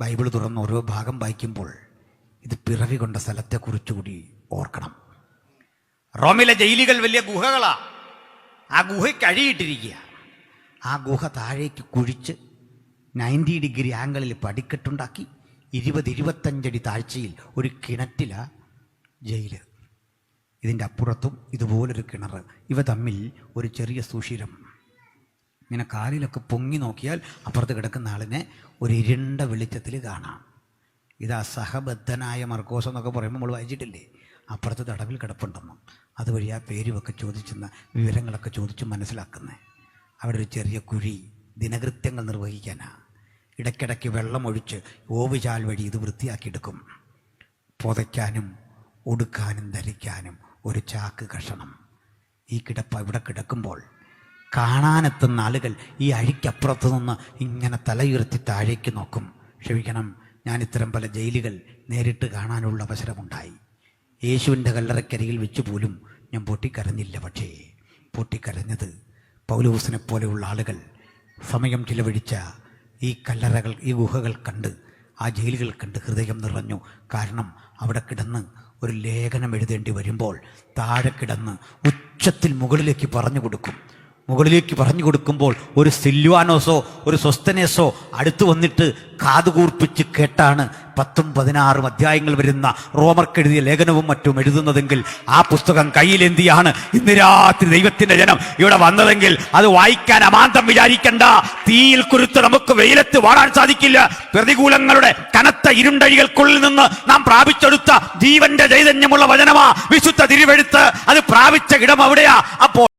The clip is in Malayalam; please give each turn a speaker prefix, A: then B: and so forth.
A: ബൈബിൾ തുറന്ന് ഓരോ ഭാഗം വായിക്കുമ്പോൾ ഇത് പിറവി കൊണ്ട സ്ഥലത്തെക്കുറിച്ചുകൂടി ഓർക്കണം. റോമിലെ ജയിലുകൾ വലിയ ഗുഹകളാ. ആ ഗുഹയ്ക്ക് അഴിയിട്ടിരിക്കുക. ആ ഗുഹ താഴേക്ക് കുഴിച്ച് നയന്റി ഡിഗ്രി ആംഗിളിൽ പടിക്കെട്ടുണ്ടാക്കി ഇരുപത് ഇരുപത്തഞ്ചടി താഴ്ചയിൽ ഒരു കിണറ്റില ജയിൽ. ഇതിന്റെ അപ്പുറത്തും ഇതുപോലൊരു കിണർ ഇവ തമ്മിൽ ഒരു ചെറിയ സുഷിരം. ഇങ്ങനെ കാലിലൊക്കെ പൊങ്ങി നോക്കിയാൽ അപ്പുറത്ത് കിടക്കുന്ന ആളിനെ ഒരു ഇരുണ്ട വെളിച്ചത്തിൽ കാണാം. ഇത് അസഹബദ്ധനായ മർക്കോസ് എന്നൊക്കെ പറയുമ്പോൾ നമ്മൾ വായിച്ചിട്ടില്ലേ? അപ്പുറത്ത് തടവിൽ കിടപ്പുണ്ടെന്നും അതുവഴി ആ പേരുമൊക്കെ ചോദിച്ചെന്ന് വിവരങ്ങളൊക്കെ ചോദിച്ച് മനസ്സിലാക്കുന്നത് അവിടെ ഒരു ചെറിയ കുഴി ദിനകൃത്യങ്ങൾ നിർവഹിക്കാനാണ് ഇടയ്ക്കിടയ്ക്ക് വെള്ളമൊഴിച്ച് ഓവുചാൽ വഴി ഇത് വൃത്തിയാക്കിയെടുക്കും പുതയ്ക്കാനും ഉടുക്കാനും ധരിക്കാനും ഒരു ചാക്ക് കഷണം. ഈ കിടപ്പ ഇവിടെ കിടക്കുമ്പോൾ കാണാനെത്തുന്ന ആളുകൾ ഈ അഴിക്കപ്പുറത്ത് നിന്ന് ഇങ്ങനെ തലയുയർത്തി താഴേക്ക് നോക്കും. ക്ഷമിക്കണം ഞാൻ ഇത്തരം പല ജയിലുകൾ നേരിട്ട് കാണാനുള്ള അവസരമുണ്ടായി. യേശുവിന്റെ കല്ലറക്കരികിൽ വെച്ച് പോലും ഞാൻ പൊട്ടിക്കരഞ്ഞില്ല. പക്ഷേ പൊട്ടിക്കരഞ്ഞത് പൗലൂസിനെ പോലെയുള്ള ആളുകൾ സമയം ചിലവഴിച്ച ഈ കല്ലറകൾ ഈ ഗുഹകൾ കണ്ട് ആ ജയിലുകൾ കണ്ട് ഹൃദയം നിറഞ്ഞു. കാരണം അവിടെ കിടന്ന് ഒരു ലേഖനം എഴുതേണ്ടി വരുമ്പോൾ താഴെ കിടന്ന് ഉച്ചത്തിൽ മുകളിലേക്ക് പറഞ്ഞു കൊടുക്കും. മുകളിലേക്ക് പറഞ്ഞു കൊടുക്കുമ്പോൾ ഒരു സില്വാനോസോ ഒരു സ്വസ്ഥനേസോ അടുത്തു വന്നിട്ട് കാതുകൂർപ്പിച്ച് കേട്ടാണ് പത്തും പതിനാറും അധ്യായങ്ങൾ വരുന്ന റോമർക്കെഴുതിയ ലേഖനവും മറ്റും എഴുതുന്നതെങ്കിൽ ആ പുസ്തകം കയ്യിലെന്തിയാണ് ഇന്ന് രാത്രി ദൈവത്തിന്റെ ജനം ഇവിടെ വന്നതെങ്കിൽ അത് വായിക്കാൻ അമാന്തം വിചാരിക്കണ്ട. തീയിൽ കുരുത്ത് നമുക്ക് വെയിലത്ത് വാടാൻ സാധിക്കില്ല. പ്രതികൂലങ്ങളുടെ കനത്ത ഇരുണ്ടഴികൾക്കുള്ളിൽ നിന്ന് നാം പ്രാപിച്ചെടുത്ത ജീവന്റെ ചൈതന്യമുള്ള വചനമാ. വിശുദ്ധ തിരുവെഴുത്ത് അത് പ്രാപിച്ച ഇടം അവിടെയാ. അപ്പോൾ